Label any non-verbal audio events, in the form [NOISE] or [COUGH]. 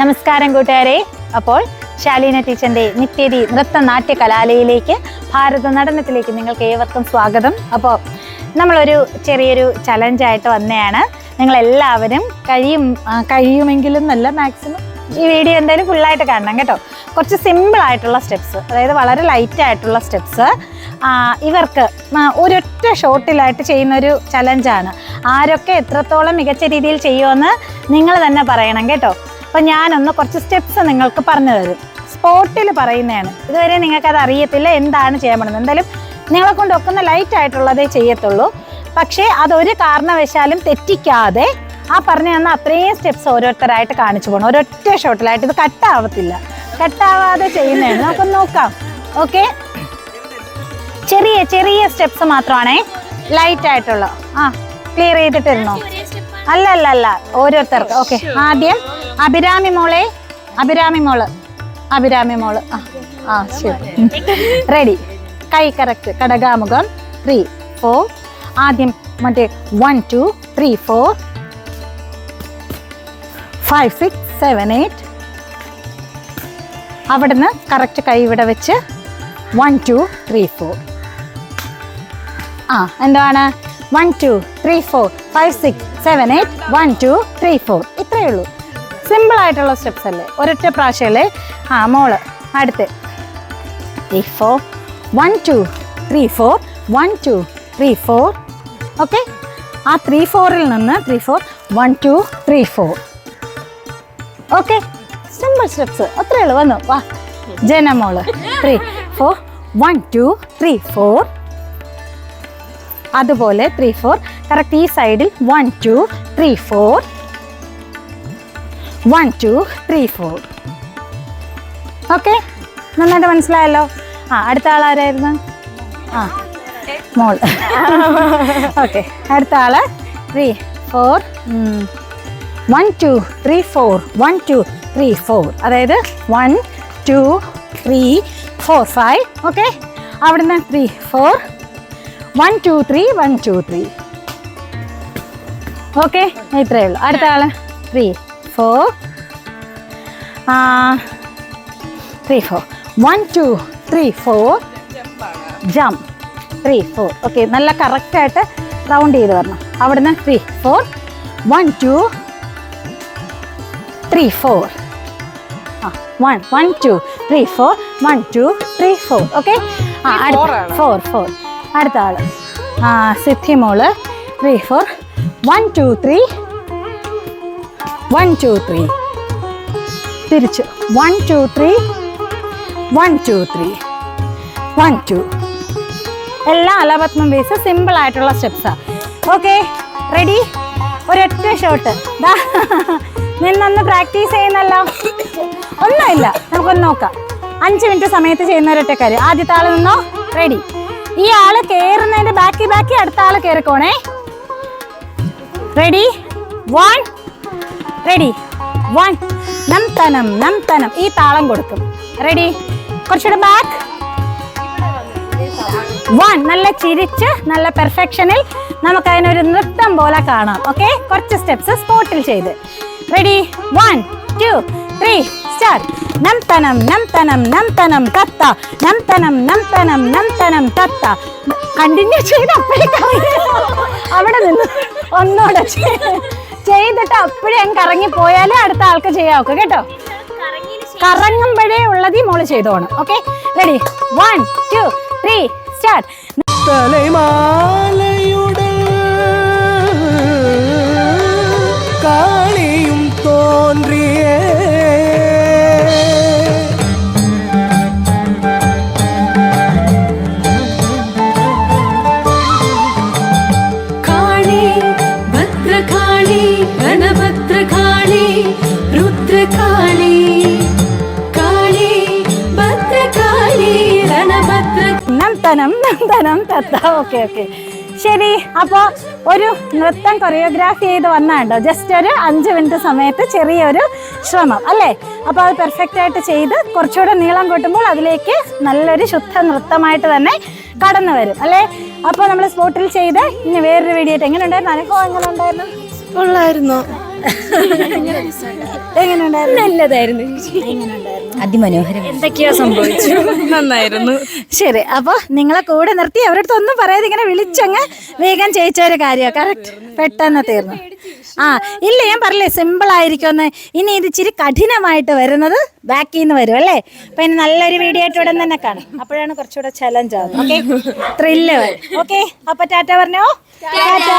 നമസ്കാരം കൂട്ടുകാരെ. അപ്പോൾ ശാലീന ടീച്ചറിന്റെ നിത്യതി നൃത്ത നാട്യ കലാലയിലേക്ക് ഭാരത നടനത്തിലേക്ക് നിങ്ങൾക്ക് ഏവർക്കും സ്വാഗതം. അപ്പോൾ നമ്മളൊരു ചെറിയൊരു ചലഞ്ചായിട്ട് വന്നതാണ് നിങ്ങൾ എല്ലാവരും കഴിയും കഴിയുമെങ്കിലും നല്ല മാക്സിമം ഈ വീഡിയോ എന്തായാലും ഫുള്ളായിട്ട് കാണണം കേട്ടോ. കുറച്ച് സിമ്പിൾ ആയിട്ടുള്ള സ്റ്റെപ്സ് അതായത് വളരെ ലൈറ്റ് ആയിട്ടുള്ള സ്റ്റെപ്സ് ഇവർക്ക് ഒരൊറ്റ ഷോട്ടിലായിട്ട് ചെയ്യുന്നൊരു ചലഞ്ചാണ് ആരൊക്കെ എത്രത്തോളം മികച്ച രീതിയിൽ ചെയ്യുമെന്ന് നിങ്ങൾ തന്നെ പറയണം കേട്ടോ. അപ്പം ഞാനൊന്ന് കുറച്ച് സ്റ്റെപ്സ് നിങ്ങൾക്ക് പറഞ്ഞു തരും. സ്പോട്ടിൽ പറയുന്നതാണ്. ഇതുവരെ നിങ്ങൾക്ക് അത് അറിയത്തില്ല എന്താണ് ചെയ്യാൻ പറ്റുന്നത് എന്തായാലും നിങ്ങളെ കൊണ്ട് ഒക്കുന്ന ലൈറ്റ് ആയിട്ടുള്ളതേ ചെയ്യത്തുള്ളൂ. പക്ഷേ അതൊരു കാരണവശാലും തെറ്റിക്കാതെ ആ പറഞ്ഞു തന്ന അത്രയും സ്റ്റെപ്സ് ഓരോരുത്തരായിട്ട് കാണിച്ചു പോകണം ഒരൊറ്റ ഷോട്ടിലായിട്ട് ഇത് കട്ടാവത്തില്ല കട്ടാവാതെ ചെയ്യുന്നതാണ്. നമുക്കൊന്ന് നോക്കാം. ഓക്കെ ചെറിയ ചെറിയ സ്റ്റെപ്സ് മാത്രമാണേ ലൈറ്റ് ആയിട്ടുള്ള. ആ ക്ലിയർ ചെയ്തിട്ടിരുന്നോ? അല്ല അല്ല അല്ല. ഓരോരുത്തർക്ക്. ഓക്കെ ആദ്യം അഭിരാമി മോളെ അഭിരാമി മോൾ. അഭിരാമി മോൾ. ആ ആ ശരി. [LAUGHS] റെഡി കൈ കറക്റ്റ്. കടകാമുഖം ത്രീ ഫോർ ആദ്യം മറ്റേ one two three four five six seven eight അവിടുന്ന് കറക്റ്റ് കൈ ഇവിടെ വെച്ച് വൺ ടു ത്രീ ഫോർ ആ എന്താണ്? One two three four five six seven eight one two three four ഇത്രയേ ഉള്ളൂ. സിമ്പിൾ ആയിട്ടുള്ള സ്റ്റെപ്സ് അല്ലേ? ഒരൊറ്റ പ്രാവശ്യമല്ലേ? ആ മോൾ അടുത്ത്. Three four one two three four one two three four okay ആ ത്രീ ഫോറിൽ നിന്ന് three four one two three four okay simple steps അത്രയേ ഉള്ളൂ. വന്നു. വാ. ജനമോൾ. Three four one two three four അതുപോലെ ത്രീ ഫോർ കറക്റ്റ് ഈ സൈഡിൽ one two three four one two three four okay നന്നായിട്ട് മനസ്സിലായല്ലോ? ആ അടുത്ത ആളാരായിരുന്നു ആ മോൾ. [LAUGHS] ഓക്കെ അടുത്ത ആൾ three four one two three four one two three four അതായത് one two three four five okay അവിടുന്ന് three four one two three one two three okay ഇത്രയേ ഉള്ളൂ. അടുത്ത ആൾ? Three four three four one two three four jump three four okay നല്ല കറക്റ്റായിട്ട് round ചെയ്ത് വരണം. അവിടുന്ന് three four one two three four ആ one one two three four one two three four okay ആ അടുത്ത. ഫോർ ഫോർ അടുത്ത ആൾ. ആ സിദ്ധി മോൾ. Three four one two three one two three തിരിച്ച്. One two three one two three one two എല്ലാം അലപത്മം base simple ആയിട്ടുള്ള സ്റ്റെപ്സാണ് ഓക്കെ റെഡി ഒരൊറ്റ ഷോട്ട് നിന്നൊന്ന് പ്രാക്ടീസ് ചെയ്യുന്നല്ലോ. ഒന്നുമില്ല. നമുക്കൊന്ന് നോക്കാം. അഞ്ച് മിനിറ്റ് സമയത്ത് ചെയ്യുന്ന ഒരൊറ്റ ആദ്യത്തെ ആൾ നിന്നോ? റെഡി ഈ ആൾ കേറുന്നതിന്റെ ബാക്കി ബാക്കി അടുത്ത ആൾ കേറിക്കോണേ. റെഡി വൺ റെഡി വൺ നം തനം നം തനം. ഈ താളം കൊടുക്കും. റെഡി കുറച്ചുകൂടെ ബാക്ക് വൺ നല്ല ചിരിച്ച് നല്ല പെർഫെക്ഷനിൽ നമുക്ക് അതിനൊരു നൃത്തം പോലെ കാണാം. ഓക്കെ കുറച്ച് സ്റ്റെപ്സ് സ്പോട്ടിൽ ചെയ്ത്. Ready one two three start ನಮ್ತನಂ ನಮ್ತನಂ ನಮ್ತನಂ ಕತ್ತ ನಮ್ತನಂ ನಮ್ತನಂ ನಮ್ತನಂ ಕತ್ತ കണ്ടിന്യൂ ചെയ്ത് അപ്പോഴേ അവിടെ നിന്ന് ഒന്നോടെ ചെയ്തിട്ട് അപ്പോഴേ അങ്ങ് കറങ്ങി പോയാലേ അടുത്ത ആൾക്ക് ചെയ്യാൻ ഒക്കെ കേട്ടോ. കറങ്ങുമ്പോഴേ ഉള്ളത് ഈ മോൾ ചെയ്തോണം. Okay ready one two three start കാളിയും തോന്നിയ गणभद्रकाळी रुद्रकाळी काळी भद्रकाळी रणभद्र നം തനം നം തനം തത്ത ഓക്കെ ഓക്കെ ശരി അപ്പോൾ ഒരു നൃത്തം കൊറിയോഗ്രാഫി ചെയ്ത് വന്നാണ്ടോ ജസ്റ്റ് ഒരു അഞ്ച് മിനിറ്റ് സമയത്ത് ചെറിയൊരു ശ്രമം അല്ലേ അപ്പോൾ അത് പെർഫെക്റ്റ് ആയിട്ട് ചെയ്ത് കുറച്ചുകൂടെ നീളം കൂട്ടുമ്പോൾ അതിലേക്ക് നല്ലൊരു ശുദ്ധ നൃത്തമായിട്ട് തന്നെ കടന്നു വരും അല്ലേ അപ്പോൾ നമ്മൾ സ്പോട്ടിൽ ചെയ്ത് ഇനി വേറൊരു വീഡിയോ ആയിട്ട് എങ്ങനെ ഉണ്ടായിരുന്നു അനുഭവം എങ്ങനെ ഉണ്ടായിരുന്നു കൊള്ളായിരുന്നു എങ്ങനെയുണ്ടായിരുന്നു? നല്ലതായിരുന്നു. അതിമനോഹരം എന്തൊക്കെയാ സംഭവിച്ചു. നന്നായിരുന്നു. ശരി അപ്പൊ നിങ്ങളെ കൂടെ നിർത്തി അവരോട് ഒന്നും പറയാതെ ഇങ്ങനെ വിളിച്ചങ്ങ് വേഗം ചെയ്യിച്ച ഒരു കാര്യമാണ് കറക്റ്റ് പെട്ടെന്ന് തീർന്നു. ആ ഇല്ല ഞാൻ പറഞ്ഞില്ലേ സിമ്പിൾ ആയിരിക്കുമെന്ന്. ഇനി ഇത് ഇച്ചിരി കഠിനമായിട്ട് വരുന്നത് ബാക്കിൽ നിന്ന് വരും അല്ലേ? അപ്പൊ ഇനി നല്ലൊരു വീഡിയോ ആയിട്ട് ഉടൻ തന്നെ കാണും. അപ്പോഴാണ് കുറച്ചുകൂടെ ചലഞ്ച് ആവുന്നത്. ഓക്കെ ത്രില്ല് ഓക്കെ അപ്പൊ ടാറ്റ പറഞ്ഞോ? ടാറ്റ.